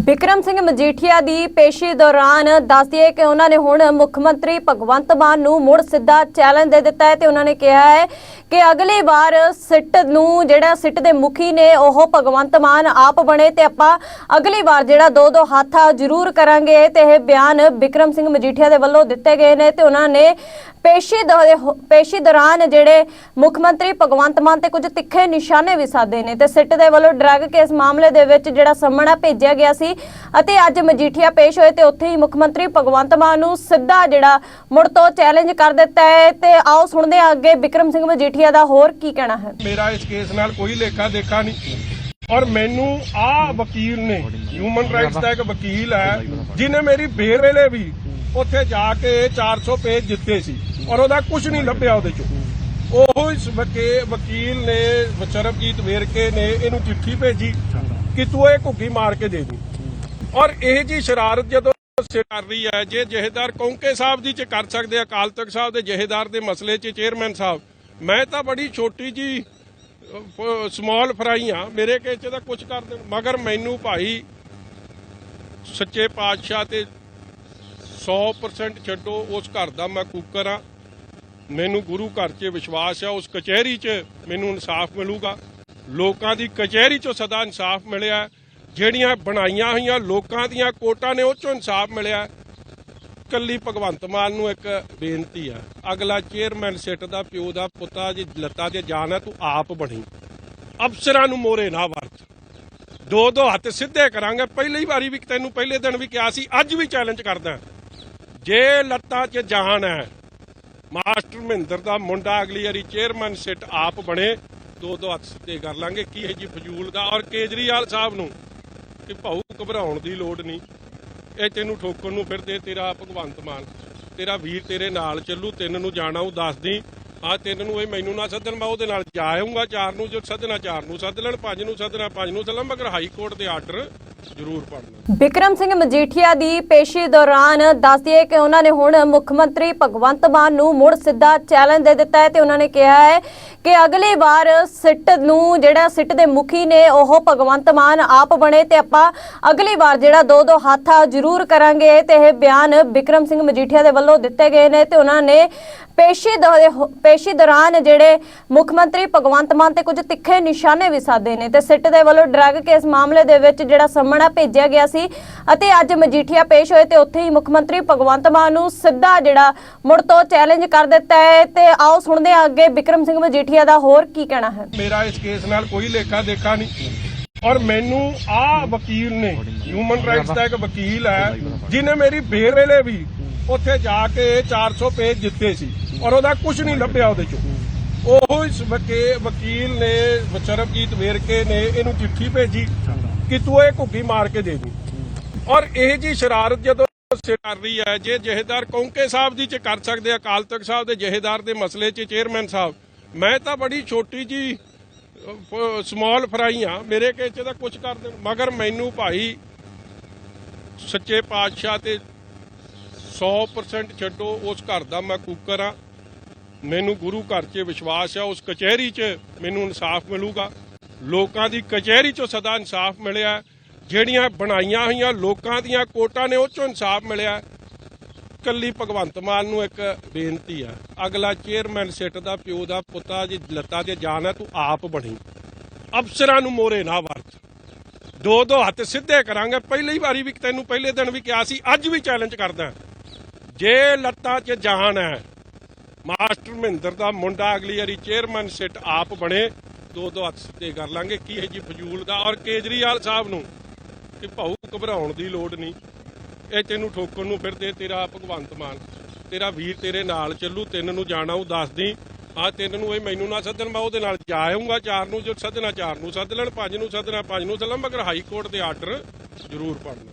ਬਿਕਰਮ ਸਿੰਘ ਮਜੀਠੀਆ ਦੀ ਪੇਸ਼ੀ ਦੌਰਾਨ ਦੱਸਦੀਏ ਕਿ ਉਹਨਾਂ ਨੇ ਹੁਣ ਮੁੱਖ ਮੰਤਰੀ ਭਗਵੰਤ ਮਾਨ ਨੂੰ ਮੁੜ ਸਿੱਧਾ ਚੈਲੰਜ ਦੇ ਦਿੱਤਾ ਹੈ ਤੇ ਉਹਨਾਂ ਨੇ ਕਿਹਾ ਹੈ ਕਿ ਅਗਲੀ ਵਾਰ ਸਿੱਟ ਨੂੰ ਜਿਹੜਾ ਸਿੱਟ ਦੇ ਮੁਖੀ ਨੇ ਉਹ ਭਗਵੰਤ ਮਾਨ ਆਪ ਬਣੇ ਤੇ ਆਪਾਂ ਅਗਲੀ ਵਾਰ ਜਿਹੜਾ ਦੋ ਦੋ ਹੱਥਾ ਜ਼ਰੂਰ ਕਰਾਂਗੇ ਤੇ ਇਹ ਬਿਆਨ ਬਿਕਰਮ ਸਿੰਘ ਮਜੀਠੀਆ ਦੇ ਵੱਲੋਂ ਦਿੱਤੇ ਗਏ ਨੇ ਤੇ ਉਹਨਾਂ ਨੇ ਪੇਸ਼ੀ ਦੌ- ਪੇਸ਼ੀ ਦੌਰਾਨ ਜਿਹੜੇ ਮੁੱਖ ਮੰਤਰੀ ਭਗਵੰਤ ਮਾਨ ਤੇ ਕੁਝ ਤਿੱਖੇ ਨਿਸ਼ਾਨੇ ਵੀ ਸਾਧੇ ਨੇ ਤੇ ਸਿੱਟ ਦੇ ਵੱਲੋਂ ਡਰੱਗ ਕੇਸ ਮਾਮਲੇ ਦੇ ਵਿੱਚ ਜਿਹੜਾ ਸੰਮਣਾ ਭੇਜਿਆ ਗਿਆ ਸੀ ਅਤੇ ਅੱਜ ਮਜੀਠੀਆ ਪੇਸ਼ ਹੋਏ ਤੇ ਉੱਥੇ ਹੀ ਮੁੱਖ ਮੰਤਰੀ ਭਗਵੰਤ ਮਾਨ ਨੂੰ ਸਿੱਧਾ ਜਿਹੜਾ ਮੁੜ ਤੋਂ ਚੈਲੰਜ ਕਰ ਦਿੱਤਾ ਹੈ ਤੇ ਆਓ ਸੁਣਦੇ ਹਾਂ ਅੱਗੇ ਬਿਕਰਮ ਸਿੰਘ ਮਜੀਠੀਆ ਦਾ ਹੋਰ ਕੀ ਕਹਿਣਾ ਹੈ। ਮੇਰਾ ਇਸ ਕੇਸ ਨਾਲ ਕੋਈ ਲੇਖਾ ਦੇਖਾ ਨਹੀਂ ਔਰ ਮੈਨੂੰ ਆ ਵਕੀਲ ਨੇ ਹਿਊਮਨ ਰਾਈਟਸ ਦਾ ਇੱਕ ਵਕੀਲ ਹੈ ਜਿਨੇ ਮੇਰੀ ਬੇਰ ਵੀ ਉੱਥੇ ਜਾ ਕੇ 400 ਪੇਜ ਜਿੱਤੇ ਸੀ ਔਰ ਉਹਦਾ ਕੁਝ ਨਹੀਂ ਲੱਭਿਆ ਉਹਦੇ ਚੋਂ। ਉਹ ਇਸ ਵਕੀਲ ਨੇ, ਸ਼ਰਬਜੀਤ ਵੇਰਕੇ ਨੇ ਇਹਨੂੰ ਚਿੱਠੀ ਭੇਜੀ ਕਿ ਤੂੰ ਇਹ ਘੁੱਗੀ ਮਾਰ ਕੇ ਦੇ ਦੀ। ਔਰ ਇਹ ਜੀ ਸ਼ਰਾਰਤ ਜਦੋਂ ਸੇ ਕਰ ਰਹੀ ਹੈ, ਜੇ ਜਹੇਦਾਰ ਕੌਂਕੇ ਸਾਹਿਬ ਦੀ ਚ ਕਰ ਸਕਦੇ ਅਕਾਲ ਤਖਤ ਸਾਹਿਬ ਦੇ ਜਹੇਦਾਰ ਦੇ ਮਸਲੇ 'ਚ, ਚੇਅਰਮੈਨ ਸਾਹਿਬ, ਮੈਂ ਤਾਂ ਬੜੀ ਛੋਟੀ ਜੀ ਸਮਾਲ ਫਰਾਈ ਆ ਮੇਰੇ ਕੇਸ 'ਚ ਤਾਂ ਕੁਝ ਕਰ ਦੇਣ। ਮਗਰ ਮੈਨੂੰ ਭਾਈ ਸੱਚੇ ਪਾਤਸ਼ਾਹ ਤੇ 100% ਛੱਡੋ, ਉਸ ਘਰ ਦਾ ਮੈਂ ਕੂਕਰ ਆ ਮੈਨੂੰ ਗੁਰੂ ਘਰ 'ਚ ਵਿਸ਼ਵਾਸ ਆ ਉਸ ਕਚਹਿਰੀ 'ਚ ਮੈਨੂੰ ਇਨਸਾਫ ਮਿਲੂਗਾ। ਲੋਕਾਂ ਦੀ ਕਚਹਿਰੀ 'ਚੋਂ ਸਦਾ ਇਨਸਾਫ ਮਿਲਿਆ ਜਿਹੜੀਆਂ ਬਣਾਈਆਂ ਹੋਈਆਂ ਲੋਕਾਂ ਦੀਆਂ ਕੋਟਾਂ ਨੇ, ਉਹ 'ਚੋਂ ਇਨਸਾਫ ਮਿਲਿਆ ਕੱਲੀ ਭਗਵੰਤ ਮਾਨ ਨੂੰ ਇੱਕ ਬੇਨਤੀ ਆ ਅਗਲਾ ਚੇਅਰਮੈਨ ਸਿੱਟ ਦਾ, ਪਿਓ ਦਾ, ਪੁੱਤਾ ਜੀ ਲੱਤਾ ਤੇ ਜਾਨ ਹੈ, ਤੂੰ ਆਪ ਬਣੀ। ਅਫਸਰਾਂ ਨੂੰ ਮੋਰੇ ਨਾ ਵਰਤ। ਦੋ ਦੋ ਹੱਥ ਸਿੱਧੇ ਕਰਾਂਗੇ। ਪਹਿਲੀ ਵਾਰੀ ਵੀ ਤੈਨੂੰ ਪਹਿਲੇ ਦਿਨ ਵੀ ਕਿਹਾ ਸੀ, ਅੱਜ ਵੀ ਚੈਲੰਜ ਕਰਦਾ ਜੇ ਲੱਤਾਂ 'ਚ ਜਾਨ ਹੈ, ਮਾਸਟਰ ਮਹਿੰਦਰ ਦਾ ਮੁੰਡਾ ਅਗਲੀ ਵਾਰੀ ਚੇਅਰਮੈਨ ਸਿੱਟ ਆਪ ਬਣੇ, ਦੋ ਦੋ ਹੱਥ ਸਿੱਧੇ ਕਰ ਲਾਂਗੇ, ਕੀ ਇਹ ਜੀ ਫਜ਼ੂਲ ਦਾ? ਔਰ ਕੇਜਰੀਵਾਲ ਸਾਹਿਬ ਨੂੰ ਕਿ ਭਾਊ ਘਬਰਾਉਣ ਦੀ ਲੋੜ ਨਹੀਂ। ਇਹ ਤੈਨੂੰ ਠੋਕਣ ਨੂੰ ਫਿਰਦੇ, ਤੇਰਾ ਭਗਵੰਤ ਮਾਨ, ਤੇਰਾ ਵੀਰ ਤੇਰੇ ਨਾਲ ਚੱਲੂ, ਤਿੰਨ ਨੂੰ ਜਾਣਾ, ਉਹ ਦੱਸਦੀ ਆ ਤਿੰਨ ਨੂੰ ਇਹ ਮੈਨੂੰ ਨਾ ਸੱਦਣ, ਮੈਂ ਉਹਦੇ ਨਾਲ ਜਾ ਚਾਰ ਨੂੰ ਜੋ ਸੱਦਣਾ, ਚਾਰ ਨੂੰ ਸੱਦ ਲੈਣ, ਪੰਜ ਨੂੰ ਸੱਦਣਾ, ਪੰਜ ਨੂੰ ਸੱਦਣਾ, ਮਗਰ ਹਾਈ ਕੋਰਟ ਦੇ ਆਰਡਰ ਜ਼ਰੂਰ ਪੜਨਾ ਬਿਕਰਮ ਸਿੰਘ ਮਜੀਠੀਆ ਦੀ ਪੇਸ਼ੀ ਦੌਰਾਨ ਦੱਸਦੀਏ ਕਿ ਉਹਨਾਂ ਨੇ ਹੁਣ ਮੁੱਖ ਮੰਤਰੀ ਭਗਵੰਤ ਮਾਨ ਨੂੰ ਮੁੜ ਸਿੱਧਾ ਚੈਲੰਜ ਦੇ ਦਿੱਤਾ ਹੈ ਤੇ ਉਹਨਾਂ ਨੇ ਕਿਹਾ ਹੈ ਕਿ ਅਗਲੀ ਵਾਰ ਸਿੱਟ ਨੂੰ ਜਿਹੜਾ ਸਿੱਟ ਦੇ ਮੁਖੀ ਨੇ ਉਹ ਭਗਵੰਤ ਮਾਨ ਆਪ ਬਣੇ ਤੇ ਆਪਾਂ ਅਗਲੀ ਵਾਰ ਜਿਹੜਾ ਦੋ ਦੋ ਹੱਥਾ ਜ਼ਰੂਰ ਕਰਾਂਗੇ ਤੇ ਇਹ ਬਿਆਨ ਬਿਕਰਮ ਸਿੰਘ ਮਜੀਠੀਆ ਦੇ ਵੱਲੋਂ ਦਿੱਤੇ ਗਏ ਨੇ ਤੇ ਉਹਨਾਂ ਨੇ ਪੇਸ਼ੀ ਦੌ- ਪੇਸ਼ੀ ਦੌਰਾਨ ਜਿਹੜੇ ਮੁੱਖ ਮੰਤਰੀ ਭਗਵੰਤ ਮਾਨ ਤੇ ਕੁਝ ਤਿੱਖੇ ਨਿਸ਼ਾਨੇ ਵੀ ਸਾਧੇ ਨੇ ਤੇ ਸਿੱਟ ਦੇ ਵੱਲੋਂ ਡਰੱਗ ਕੇਸ ਮਾਮਲੇ ਦੇ ਵਿੱਚ ਜਿਹੜਾ ਸੰਮਣਾ ਭੇਜਿਆ ਗਿਆ ਸੀ ਅਤੇ ਅੱਜ ਮਜੀਠੀਆ ਪੇਸ਼ ਹੋਏ ਤੇ ਉੱਥੇ ਹੀ ਮੁੱਖ ਮੰਤਰੀ ਭਗਵੰਤ ਮਾਨ ਨੂੰ ਸਿੱਧਾ ਜਿਹੜਾ ਮੁੜ ਤੋਂ ਚੈਲੰਜ ਕਰ ਦਿੱਤਾ ਹੈ ਤੇ ਆਓ ਸੁਣਦੇ ਹਾਂ ਅੱਗੇ ਬਿਕਰਮ ਸਿੰਘ ਮਜੀਠੀਆ ਦਾ ਹੋਰ ਕੀ ਕਹਿਣਾ ਹੈ। ਮੇਰਾ ਇਸ ਕੇਸ ਨਾਲ ਕੋਈ ਲੇਖਾ ਦੇਖਾ ਨਹੀਂ। ਔਰ ਮੈਨੂੰ ਆ ਵਕੀਲ ਨੇ ਹਿਊਮਨ ਰਾਈਟਸ ਦਾ ਇੱਕ ਵਕੀਲ ਹੈ ਜਿਨੇ ਮੇਰੀ ਬੇਰ ਵੀ ਉੱਥੇ ਜਾ ਕੇ 400 ਪੇਜ ਦਿੱਤੇ ਸੀ ਔਰ ਉਹਦਾ ਕੁਝ ਨਹੀਂ ਲੱਭਿਆ ਉਹਦੇ ਚੋਂ। ਉਹ ਇਸ ਵਕੀਲ ਨੇ, ਸ਼ਰਬਜੀਤ ਵੇਰਕੇ ਨੇ ਇਹਨੂੰ ਚਿੱਠੀ ਭੇਜੀ ਕਿ ਤੂੰ ਇਹ ਘੁੱਗੀ ਮਾਰ ਕੇ ਦੇ ਦੀ। ਔਰ ਇਹ ਜੀ ਸ਼ਰਾਰਤ ਜਦੋਂ ਕਰ ਰਹੀ ਹੈ, ਜੇ ਜਹੇਦਾਰ ਕੌਂਕੇ ਸਾਹਿਬ ਦੀ ਚ ਕਰ ਸਕਦੇ ਅਕਾਲ ਤਖਤ ਸਾਹਿਬ ਦੇ ਜਹੇਦਾਰ ਦੇ ਮਸਲੇ 'ਚ, ਚੇਅਰਮੈਨ ਸਾਹਿਬ, ਮੈਂ ਤਾਂ ਬੜੀ ਛੋਟੀ ਜੀ ਸਮਾਲ ਫਰਾਈ ਆ, ਮੇਰੇ ਕੇਸ 'ਚ ਤਾਂ ਕੁਝ ਕਰ ਦੇਣ, ਮਗਰ ਮੈਨੂੰ ਭਾਈ ਸੱਚੇ ਪਾਤਸ਼ਾਹ ਤੇ 100% ਛੱਡੋ, ਉਸ ਘਰ ਦਾ ਮੈਂ ਕੁੱਕਰ ਆ। ਮੈਨੂੰ ਗੁਰੂ ਘਰ 'ਚ ਵਿਸ਼ਵਾਸ ਆ, ਉਸ ਕਚਹਿਰੀ 'ਚ ਮੈਨੂੰ ਇਨਸਾਫ ਮਿਲੂਗਾ। ਲੋਕਾਂ ਦੀ ਕਚਹਿਰੀ 'ਚੋਂ ਸਦਾ ਇਨਸਾਫ ਮਿਲਿਆ। ਜਿਹੜੀਆਂ ਬਣਾਈਆਂ ਹੋਈਆਂ ਲੋਕਾਂ ਦੀਆਂ ਕੋਟਾਂ ਨੇ ਉਹ 'ਚੋਂ ਇਨਸਾਫ ਮਿਲਿਆ। ਕੱਲੀ ਭਗਵੰਤ ਮਾਨ ਨੂੰ ਇੱਕ ਬੇਨਤੀ ਆ, ਅਗਲਾ ਚੇਅਰਮੈਨ ਸਿੱਟ ਦਾ, ਪਿਓ ਦਾ, ਪੁੱਤਾ ਜੇ ਲੱਤਾਂ ਤੇ ਜਾਨ ਹੈ ਤੂੰ ਆਪ ਬਣੀ। ਅਫਸਰਾਂ ਨੂੰ ਮੋਰੇ ਨਾ ਵਰਤ। ਦੋ ਦੋ ਹੱਥ ਸਿੱਧੇ ਕਰਾਂਗੇ। ਪਹਿਲੀ ਵਾਰੀ ਵੀ ਤੈਨੂੰ ਪਹਿਲੇ ਦਿਨ ਵੀ ਕਿਹਾ ਸੀ, ਅੱਜ ਵੀ ਚੈਲੰਜ ਕਰਦਾ। ਜੇ ਲੱਤਾਂ 'ਚ ਜਾਨ ਹੈ, ਮਾਸਟਰ ਮਹਿੰਦਰ ਦਾ ਮੁੰਡਾ ਅਗਲੀ ਵਾਰੀ ਚੇਅਰਮੈਨ ਸਿੱਟ ਆਪ ਬਣੇ ਦੋ ਦੋ ਹੱਥ ਸਿੱਧੇ ਕਰ ਲਾਂਗੇ, ਕੀ ਇਹ ਜੀ ਫਜ਼ੂਲ ਦਾ ਔਰ ਕੇਜਰੀਵਾਲ ਸਾਹਿਬ ਨੂੰ ਕਿ ਭਾਊ ਘਬਰਾਉਣ ਦੀ ਲੋੜ ਨਹੀਂ। ਇਹ ਤੈਨੂੰ ਠੋਕਣ ਨੂੰ ਫਿਰਦੇ, ਤੇਰਾ ਭਗਵੰਤ ਮਾਨ, ਤੇਰਾ ਵੀਰ ਤੇਰੇ ਨਾਲ ਚੱਲੂ, ਤਿੰਨ ਨੂੰ ਜਾਣਾ ਉਹ ਦੱਸਦੀ ਆ ਤਿੰਨ ਨੂੰ ਇਹ ਮੈਨੂੰ ਨਾ ਸੱਦਣ, ਮੈਂ ਉਹਦੇ ਨਾਲ ਜਾ ਆਉਂਗਾ ਚਾਰ ਨੂੰ ਜੋ ਸੱਦਣਾ, ਚਾਰ ਨੂੰ ਸੱਦ ਲੈਣ, ਪੰਜ ਨੂੰ ਸੱਦਣਾ, ਪੰਜ ਨੂੰ ਸੱਦਣਾ, ਮਗਰ ਹਾਈ ਕੋਰਟ ਦੇ ਆਰਡਰ ਜ਼ਰੂਰ ਪੜਨਾ